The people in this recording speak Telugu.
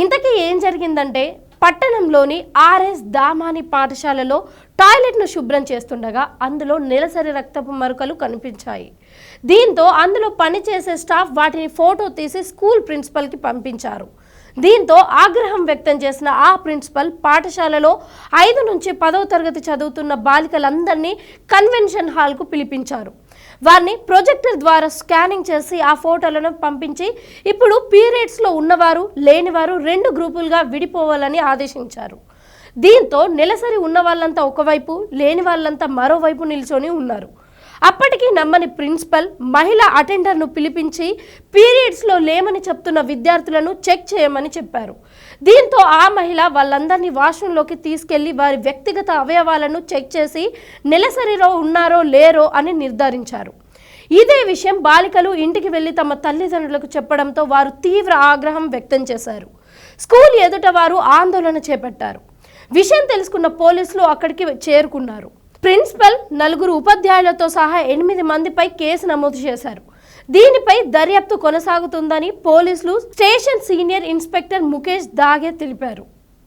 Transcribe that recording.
ఇంతకీ ఏం జరిగిందంటే పట్టణంలోని ఆర్ఎస్ దామాని పాఠశాలలో టాయిలెట్ను శుభ్రం చేస్తుండగా అందులో నెలసరి రక్తపు మరుకలు కనిపించాయి. దీంతో అందులో పనిచేసే స్టాఫ్ వాటిని ఫోటో తీసి స్కూల్ ప్రిన్సిపల్కి పంపించారు. దీంతో ఆగ్రహం వ్యక్తం చేసిన ఆ ప్రిన్సిపల్ పాఠశాలలో ఐదు నుంచి పదవ తరగతి చదువుతున్న బాలికలందరినీ కన్వెన్షన్ హాల్కు పిలిపించారు. వారిని ప్రొజెక్టర్ ద్వారా స్కానింగ్ చేసి ఆ ఫోటోలను పంపించి ఇప్పుడు పీరియడ్స్లో ఉన్నవారు లేనివారు రెండు గ్రూపులుగా విడిపోవాలని ఆదేశించారు. దీంతో నెలసరి ఉన్న వాళ్ళంతా ఒకవైపు లేని వాళ్ళంతా మరోవైపు నిల్చొని ఉన్నారు. అప్పటికి నమ్మని ప్రిన్సిపల్ మహిళా అటెండర్ను పిలిపించి పీరియడ్స్లో లేమని చెప్తున్న విద్యార్థులను చెక్ చేయమని చెప్పారు. దీంతో ఆ మహిళ వాళ్ళందరినీ వాష్రూంలోకి తీసుకెళ్ళి వారి వ్యక్తిగత అవయవాలను చెక్ చేసి నెలసరిలో ఉన్నారో లేరో అని నిర్ధారించారు. ఇదే విషయం బాలికలు ఇంటికి వెళ్ళి తమ తల్లిదండ్రులకు చెప్పడంతో వారు తీవ్ర ఆగ్రహం వ్యక్తం చేశారు. స్కూల్ ఎదుట వారు ఆందోళన చేపట్టారు. విషయం తెలుసుకున్న పోలీసులు అక్కడికి చేరుకున్నారు. ప్రిన్సిపల్ నలుగురు ఉపాధ్యాయులతో సహా ఎనిమిది మందిపై కేసు నమోదు చేశారు. దీనిపై దర్యాప్తు కొనసాగుతుందని పోలీసులు station senior inspector Mukesh Dage తెలిపారు.